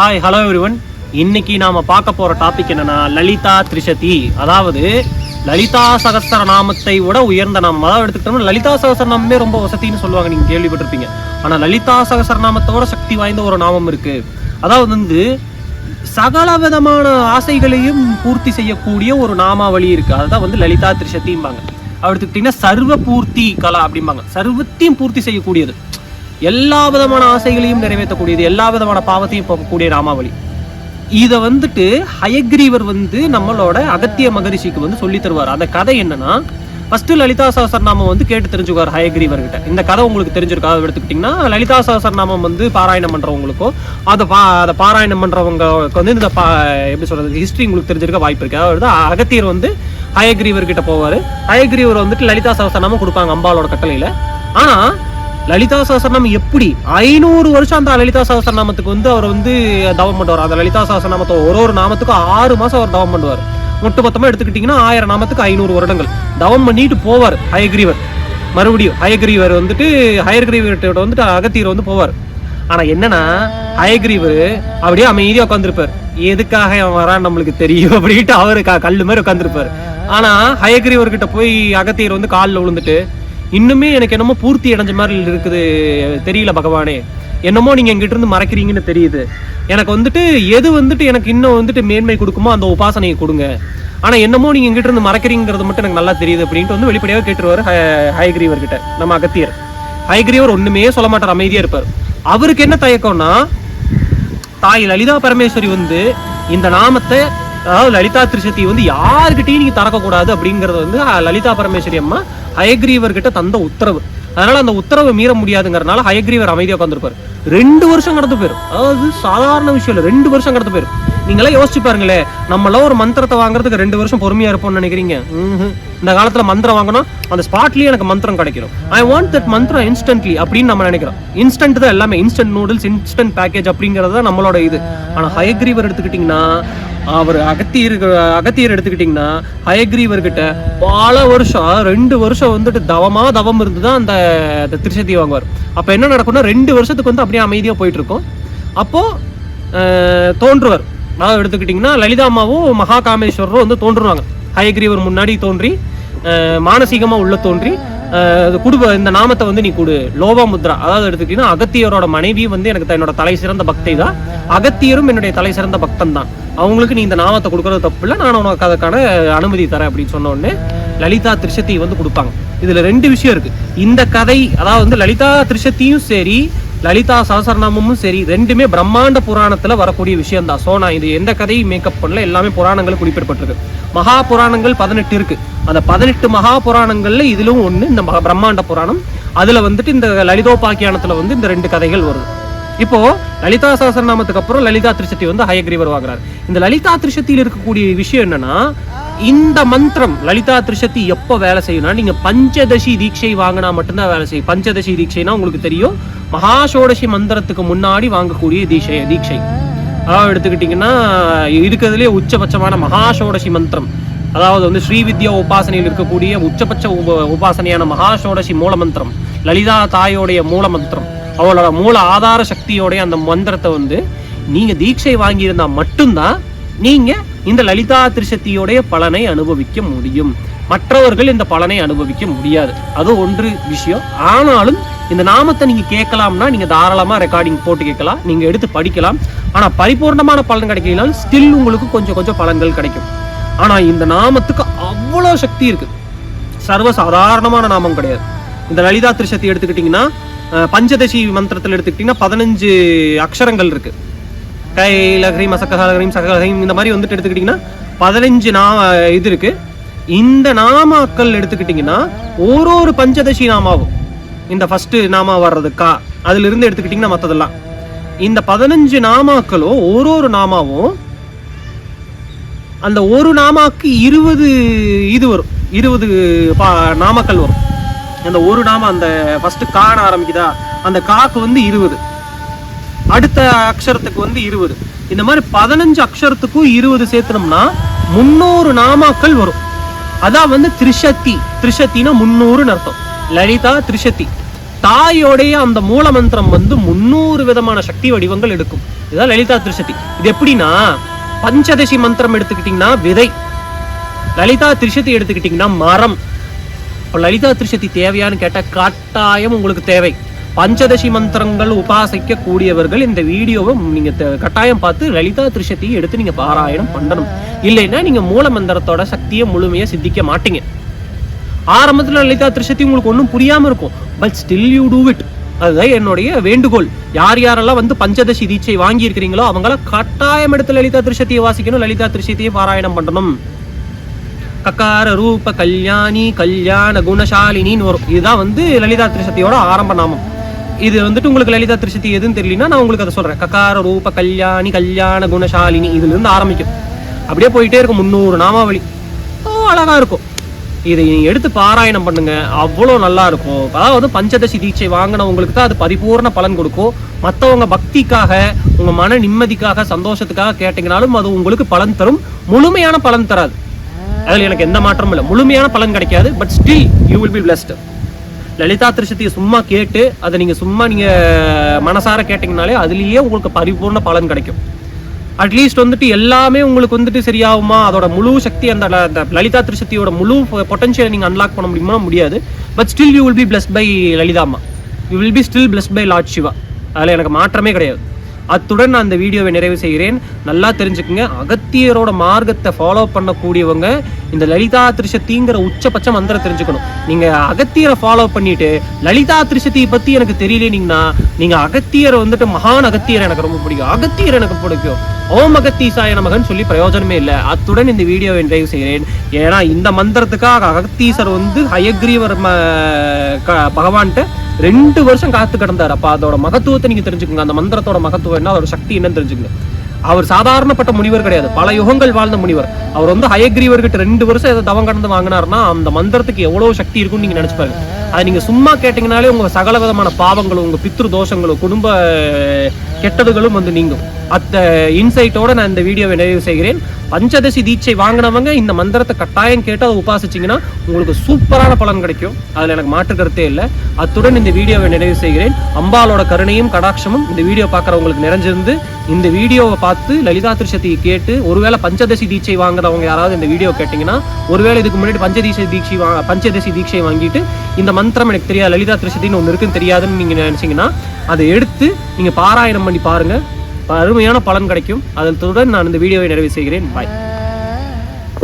Hi hello everyone இன்னைக்கு நாம பார்க்க போற டாபிக் என்னன்னா லலிதா திரிஷதி. அதாவது லலிதா சகஸ்திர நாமத்தை விட உயர்ந்த நாமம். அதாவது எடுத்துக்கிட்டோம்னா லலிதா சகசர நாமமே ரொம்ப வசதின்னு சொல்லுவாங்க நீங்க கேள்விப்பட்டிருப்பீங்க. ஆனா லலிதா சகசர நாமத்தோட சக்தி வாய்ந்த ஒரு நாமம் இருக்கு. அதாவது வந்து சகல விதமான ஆசைகளையும் பூர்த்தி செய்யக்கூடிய ஒரு நாமாவளி இருக்கு. அதுதான் வந்து லலிதா திரிஷதிம்பாங்க. எடுத்துக்கிட்டீங்கன்னா சர்வ பூர்த்தி கலா அப்படிம்பாங்க. சர்வத்தையும் பூர்த்தி செய்யக்கூடியது. எல்லா விதமான ஆசைகளையும் நிறைவேற்றக்கூடியது எல்லா விதமான பாவத்தையும் போகக்கூடிய ராமாவளி. இதை வந்துட்டு ஹயக்ரீவர் வந்து நம்மளோட அகத்திய மகரிஷிக்கு வந்து சொல்லி தருவார். அந்த கதை என்னன்னா ஃபர்ஸ்ட் லலிதா சகசரநாமம் வந்து கேட்டு தெரிஞ்சுக்குவார் ஹயக்ரீவர் கிட்ட இந்த கதை உங்களுக்கு தெரிஞ்சிருக்கா? அதை எடுத்துக்கிட்டிங்கன்னா லலிதா சகசரநாமம் வந்து பாராயணம் பண்றவங்களுக்கோ அதை பா அதை பாராயணம் பண்றவங்களுக்கு வந்து இந்த பா எப்படி சொல்றது ஹிஸ்ட்ரி உங்களுக்கு தெரிஞ்சிருக்க வாய்ப்பு இருக்கு. அதாவது அகத்தியர் வந்து ஹயக்ரீவர் கிட்ட போவார். ஹயக்ரீவர் வந்துட்டு லலிதா சகசரநாமம் கொடுப்பாங்க அம்பாலோட கட்டளையில. ஆனா லலிதா சகசரநாமம் எப்படி? ஐநூறு வருஷம் அந்த லலிதா சகசரநாமத்துக்கு வந்து அவர் வந்து தவம் பண்ணுவார். அந்த லலிதா சகசரநாமத்தை ஒரு ஒரு நாமத்துக்கும் ஆறு மாசம் அவர் தவம் பண்ணுவார். ஒட்டு மொத்தமா எடுத்துக்கிட்டிங்கன்னா ஆயிரம் நாமத்துக்கு ஐநூறு வருடங்கள். தவம் பண்ணிட்டு போவார் ஹயக்ரீவர். மறுபடியும் ஹயக்ரீவர் வந்துட்டு ஹயக்ரீவர்கிட்ட வந்துட்டு அகத்தியர் வந்து போவார். ஆனா என்னன்னா ஹயக்ரீவர் அப்படியே அமைதியா உட்காந்துருப்பார் எதுக்காக அவன் வரான்னு நம்மளுக்கு தெரியும் அப்படின்ட்டு அவரு க- கல்லு மாதிரி உட்காந்துருப்பாரு ஆனா ஹயக்ரீவர் கிட்ட போய் அகத்தியர் வந்து காலில் விழுந்துட்டு இன்னுமே எனக்கு என்னமோ பூர்த்தி அடைஞ்ச மாதிரி இருக்குது. தெரியல பகவானே. என்னமோ நீங்கள் எங்கிட்ட இருந்து மறைக்கிறீங்கன்னு தெரியுது. எனக்கு வந்துட்டு எது வந்துட்டு எனக்கு இன்னும் வந்துட்டு மேன்மை கொடுக்குமோ அந்த உபாசனையை கொடுங்க. ஆனால் என்னமோ நீங்கள் எங்கிட்ட இருந்து மறைக்கிறீங்கிறது மட்டும் எனக்கு நல்லா தெரியுது அப்படின்ட்டு வந்து வெளிப்படையாக கேட்டுருவார் ஹ- நம்ம அகத்தியர். ஹயக்ரீவர் ஒன்றுமே சொல்ல மாட்டார் அமைதியாக இருப்பார். அவருக்கு என்ன தயக்கம்னா தாய் லலிதா பரமேஸ்வரி வந்து இந்த நாமத்தை அதாவது லலிதா திருசக்தி வந்து யாருக்கிட்டையும் நீங்கள் திறக்கக்கூடாது அப்படிங்கிறது வந்து லலிதா பரமேஸ்வரி அம்மா ஹயக்ரீவர் கிட்ட தந்த உத்தரவு. அதனால அந்த உத்தரவை மீற முடியாதுங்கிறனால ஹயக்ரீவர் அமைதியா உட்காந்துருப்பாரு ரெண்டு வருஷம் கடந்து போயிரும். அதாவது சாதாரண விஷயம் இல்லை. ரெண்டு வருஷம் கடந்து போயிரும். நீங்களே யோசிச்சு பாருங்களேன் நம்மளாம் ஒரு மந்திரத்தை வாங்குறதுக்கு ரெண்டு வருஷம் பொறுமையா இருப்போம்னு நினைக்கிறீங்க? இந்த காலத்துல மந்திரம் வாங்கணும் அந்த ஸ்பாட்லயே எனக்கு மந்திரம் கிடைக்கும் ஐ வாண்ட் தட் மந்திரம் இன்ஸ்டன்ட்லி அப்படின்னு நம்ம நினைக்கிறோம். இன்ஸ்டன்ட் தான் எல்லாமே இன்ஸ்டன்ட் நூடுல்ஸ் இன்ஸ்டன்ட் பேக்கேஜ் அப்படிங்கிறது தான் நம்மளோட இது. ஆனா ஹயக்ரீவர் எடுத்துக்கிட்டிங்கன்னா அவர் அகத்தியர் அகத்தியர் எடுத்துக்கிட்டிங்கன்னா ஹயக்ரீவர்கிட்ட பல வருஷம் ரெண்டு வருஷம் வந்துட்டு தவமா தவம் இருந்து தான் அந்த திருச்சதி வாங்குவார். அப்போ என்ன நடக்கும்னா ரெண்டு வருஷத்துக்கு வந்து அப்படியே அமைதியாக போயிட்டு இருக்கும். அப்போது தோன்றுவர். அதாவது எடுத்துக்கிட்டிங்கன்னா லலிதாம்மாவும் மகா காமேஸ்வரரும் வந்து தோன்றுவாங்க. ஹயக்ரீவர் முன்னாடி தோன்றி மானசீகமாக உள்ள தோன்றி குடும்ப இந்த நாமத்தை வந்து நீ கொடு. லோபா முத்ரா அதாவது எடுத்துக்கிட்டீங்கன்னா அகத்தியரோட மனைவி வந்து எனக்கு என்னோட தலை சிறந்த பக்தி தான். அகத்தியரும் என்னுடைய தலை சிறந்த பக்தன் தான். அவங்களுக்கு நீ இந்த நாமத்தை கொடுக்கறது தப்பு இல்லை நான் உனக்கு அதுக்கான அனுமதி தரேன் அப்படின்னு சொன்ன உடனே லலிதா திரிசதி வந்து கொடுப்பாங்க. இதுல ரெண்டு விஷயம் இருக்கு. இந்த கதை அதாவது வந்து லலிதா திருஷத்தியும் சரி லலிதா சகசரநாமமும் சரி ரெண்டுமே பிரம்மாண்ட புராணத்துல வரக்கூடிய விஷயம் தான் சோ நான் இது எந்த கதையும் மேக்கப் பண்ணல எல்லாமே புராணங்கள் குறிப்பிடப்பட்டிருக்கு. மகா புராணங்கள் பதினெட்டு இருக்கு. அந்த பதினெட்டு மகா புராணங்கள்ல இதுலும் ஒண்ணு இந்த மகா பிரம்மாண்ட புராணம். அதுல வந்துட்டு இந்த லலிதோபாக்கியானத்துல வந்து இந்த ரெண்டு கதைகள் வருது இப்போ லலிதா சகசரநாமத்துக்கு அப்புறம் லலிதா திரிசதி வந்து ஹயக்ரீவர் வாங்குறாரு. இந்த லலிதா திரிசத்தியில் இருக்கக்கூடிய விஷயம் என்னன்னா இந்த மந்திரம் லலிதா திருஷத்தி எப்போ வேலை செய்யணும்னா நீங்க பஞ்சதசி தீட்சை வாங்கினா மட்டும்தான் வேலை செய்யும். பஞ்சதசி தீட்சைனா உங்களுக்கு தெரியும். மகாஷோடசி மந்திரத்துக்கு முன்னாடி வாங்கக்கூடிய தீட்சை தீட்சை. அதாவது எடுத்துக்கிட்டிங்கன்னா இருக்கிறதுலே உச்சபட்சமான மகாஷோடசி மந்திரம். அதாவது வந்து ஸ்ரீவித்யா உபாசனையில் இருக்கக்கூடிய உச்சபட்ச உப உபாசனையான மகாஷோடசி மூல மந்திரம். லலிதா தாயோடைய மூல மந்திரம். அவளோட மூல ஆதார சக்தியோடைய அந்த மந்திரத்தை வந்து நீங்க தீட்சை வாங்கியிருந்தா மட்டும்தான் நீங்கள் இந்த லலிதா திரிசக்தியோடைய பலனை அனுபவிக்க முடியும். மற்றவர்கள் இந்த பலனை அனுபவிக்க முடியாது. அது ஒன்று விஷயம். ஆனாலும் இந்த நாமத்தை நீங்க கேட்கலாம்னா நீங்க தாராளமா ரெக்கார்டிங் போட்டு கேட்கலாம். நீங்க எடுத்து படிக்கலாம். ஆனா பரிபூர்ணமான பலன் கிடைக்கலாம் ஸ்டில் உங்களுக்கு கொஞ்சம் கொஞ்சம் பலன்கள் கிடைக்கும். ஆனா இந்த நாமத்துக்கு அவ்வளோ சக்தி இருக்கு. சர்வ சாதாரணமான நாமம் கிடையாது. இந்த லலிதா திருஷத்தை எடுத்துக்கிட்டிங்கன்னா பஞ்சதசி மந்திரத்தில் எடுத்துக்கிட்டிங்கன்னா பதினஞ்சு அக்ஷரங்கள் இருக்கு. கை ஹ்ரீம் அசக்கஹால ஹ்ரீம் இந்த மாதிரி வந்துட்டு எடுத்துக்கிட்டிங்கன்னா பதினஞ்சு நா இது இருக்கு. இந்த நாமாக்கள் எடுத்துக்கிட்டிங்கன்னா ஒரு ஒரு பஞ்சதசி நாமாவும். இந்த ஃபஸ்ட்டு நாமா வர்றது கா அதுல இருந்து எடுத்துக்கிட்டிங்கன்னா மற்றதெல்லாம் இந்த பதினஞ்சு நாமாக்களும் ஒரு ஒரு நாமாவும் அந்த ஒரு நாமாக்கு இருபது இது வரும். இருபது பா நாமக்கல் வரும். அந்த ஒரு நாம அந்த ஃபஸ்ட்டு காண ஆரம்பிக்குதா? அந்த காக்கு வந்து இருபது. அடுத்த அக்ஷரத்துக்கு வந்து இருபது. இந்த மாதிரி பதினஞ்சு அக்ஷரத்துக்கும் இருபது சேர்த்தனம்னா முன்னூறு நாமாக்கள் வரும். அதான் வந்து திரிசக்தி திரிசக்தினா முன்னூறுன்னு அர்த்தம். லலிதா திரிசக்தி தாயோடைய அந்த மூல மந்திரம் வந்து முன்னூறு விதமான சக்தி வடிவங்கள் எடுக்கும். இதுதான் லலிதா திருசதி இது எப்படின்னா பஞ்சதசி மந்திரம் எடுத்துக்கிட்டீங்கன்னா விதை. லலிதா திருஷதி எடுத்துக்கிட்டீங்கன்னா மரம். இப்போ லலிதா திருஷதி தேவையான்னு கேட்டா கட்டாயம் உங்களுக்கு தேவை. பஞ்சதசி மந்திரங்கள் உபாசிக்க கூடியவர்கள் இந்த வீடியோவை நீங்க கட்டாயம் பார்த்து லலிதா திரிசதியை எடுத்து நீங்க பாராயணம் பண்ணணும். இல்லைன்னா நீங்க மூல மந்திரத்தோட சக்தியை முழுமையாக சித்திக்க மாட்டீங்க. ஆரம்பத்தில் லலிதா திரிசதி உங்களுக்கு ஒன்றும் புரியாமல் இருக்கும். But still you do it அதுதான் என்னுடைய வேண்டுகோள். யார் யாரெல்லாம் வந்து பஞ்சதசி தீட்சை வாங்கி இருக்கிறீங்களோ கட்டாயம் எடுத்து லலிதா திருஷத்தியை வாசிக்கணும் லலிதா திருஷதியை பாராயணம் பண்ணணும். கக்கார ரூப கல்யாணி கல்யாண குணசாலினின்னு வரும். இதுதான் வந்து லலிதா திருஷத்தியோட ஆரம்ப நாமம். இது வந்துட்டு உங்களுக்கு லலிதா திருஷத்தி எதுன்னு தெரியலனா நான் உங்களுக்கு அதை சொல்கிறேன் கக்கார ரூப கல்யாணி கல்யாண குணசாலினி இதுலேருந்து ஆரம்பிக்கும். அப்படியே போயிட்டே இருக்கும் முந்நூறு நாமாவளி. ஓ அழகா இருக்கும். இதை எடுத்து பாராயணம் பண்ணுங்க. அவ்வளோ நல்லா இருக்கும். அதாவது பஞ்சதசி தீட்சை வாங்கினவங்களுக்கு தான் அது பரிபூர்ண பலன் கொடுக்கும். மற்றவங்க பக்திக்காக உங்க மன நிம்மதிக்காக சந்தோஷத்துக்காக கேட்டீங்கனாலும் அது உங்களுக்கு பலன் தரும். முழுமையான பலன் தராது. அதில் எனக்கு எந்த மாற்றமும் இல்லை. முழுமையான பலன் கிடைக்காது. But still you will be blessed Lalitha திருஷதியை சும்மா கேட்டு அதை நீங்க சும்மா நீங்க மனசார கேட்டிங்கனாலே அதுலயே உங்களுக்கு பரிபூர்ண பலன் கிடைக்கும். அட்லீஸ்ட் வந்துட்டு எல்லாமே உங்களுக்கு வந்துட்டு சரியாகுமா? அதோட முழு சக்தி அந்த அந்த லலிதா திருசக்தியோட முழு பொட்டன்ஷியலை நீங்கள் அன்லாக் பண்ண முடியுமா முடியாது. But still you will be blessed by Lalithamma you will be still blessed by lord Shiva அதில் எனக்கு மாற்றமே கிடையாது. அத்துடன் நான் அந்த வீடியோவை நிறைவு செய்கிறேன். நல்லா தெரிஞ்சுக்குங்க. அகத்தியரோட மார்க்கத்தை ஃபாலோ பண்ணக்கூடியவங்க இந்த லலிதா திருஷத்திங்கிற உச்சபட்ச மந்திரம் தெரிஞ்சுக்கணும். நீங்கள் அகத்தியரை ஃபாலோ பண்ணிட்டு லலிதா திருஷத்தியை பற்றி எனக்கு தெரியலனீங்கன்னா நீங்கள் அகத்தியரை வந்துட்டு மகான் அகத்தியர் எனக்கு ரொம்ப பிடிக்கும். அகத்தியர் எனக்கு பிடிக்கும். ஓம் அகத்தீசாய நமகன் சொல்லி பிரயோஜனமே இல்லை. அத்துடன் இந்த வீடியோவை நிறைவு செய்கிறேன். ஏன்னா இந்த மந்திரத்துக்காக அகத்தீசர் வந்து ஹயக்ரீவர் ம- க- பகவான்கிட்ட ரெண்டு வருஷம் காத்து கிடந்தார். அப்போ அதோட மகத்துவத்தை நீங்கள் தெரிஞ்சுக்கோங்க. அந்த மந்திரத்தோட மகத்துவம் என்ன? அதோட சக்தி என்னன்னு தெரிஞ்சுக்கங்க. அவர் சாதாரணப்பட்ட முனிவர் கிடையாது. பல யுகங்கள் வாழ்ந்த முனிவர். அவர் வந்து ஹயக்ரீவர்கிட்ட ரெண்டு வருஷம் எதை தவம் கடந்து வாங்கினாருன்னா அந்த மந்திரத்துக்கு எவ்வளோ சக்தி இருக்கும்னு நீங்கள் நினைச்சு பாருங்க. அதை நீங்கள் சும்மா கேட்டிங்கனாலே உங்கள் சகல விதமான பாவங்களும் உங்கள் பித்ரு தோஷங்களும் குடும்ப கெட்டதுகளும் வந்து நீங்கும். அத்த இன்சைட்டோட நான் இந்த வீடியோவை நிறைவு செய்கிறேன். பஞ்சதசி தீட்சை வாங்கினவங்க இந்த மந்திரத்தை கட்டாயம் கேட்டு அதை உபாசிச்சீங்கன்னா உங்களுக்கு சூப்பரான பலன் கிடைக்கும். அதில் எனக்கு மாற்று கருத்தே இல்லை. அத்துடன் இந்த வீடியோவை நிறைவு செய்கிறேன். அம்பாலோட கருணையும் கடாட்சமும் இந்த வீடியோ பார்க்குறவங்களுக்கு நிறைஞ்சிருந்து இந்த வீடியோவை பார்த்து லலிதா திருஷதியை கேட்டு ஒருவேளை பஞ்சதசி தீட்சை வாங்குறவங்க யாராவது இந்த வீடியோ கேட்டிங்கன்னா ஒருவேளை இதுக்கு முன்னாடி பஞ்சதீசை தீட்சை வா பஞ்சதசி தீட்சை வாங்கிட்டு இந்த மந்திரம் எனக்கு தெரியாது லலிதா திருஷதின்னு ஒன்று இருக்குன்னு தெரியாதுன்னு நீங்கள் நினைச்சீங்கன்னா அதை எடுத்து நீங்கள் பாராயணம் பண்ணி பாருங்கள் அருமையான பலன் கிடைக்கும். அதன் நான் இந்த வீடியோவை நிறைவு செய்கிறேன். பாய்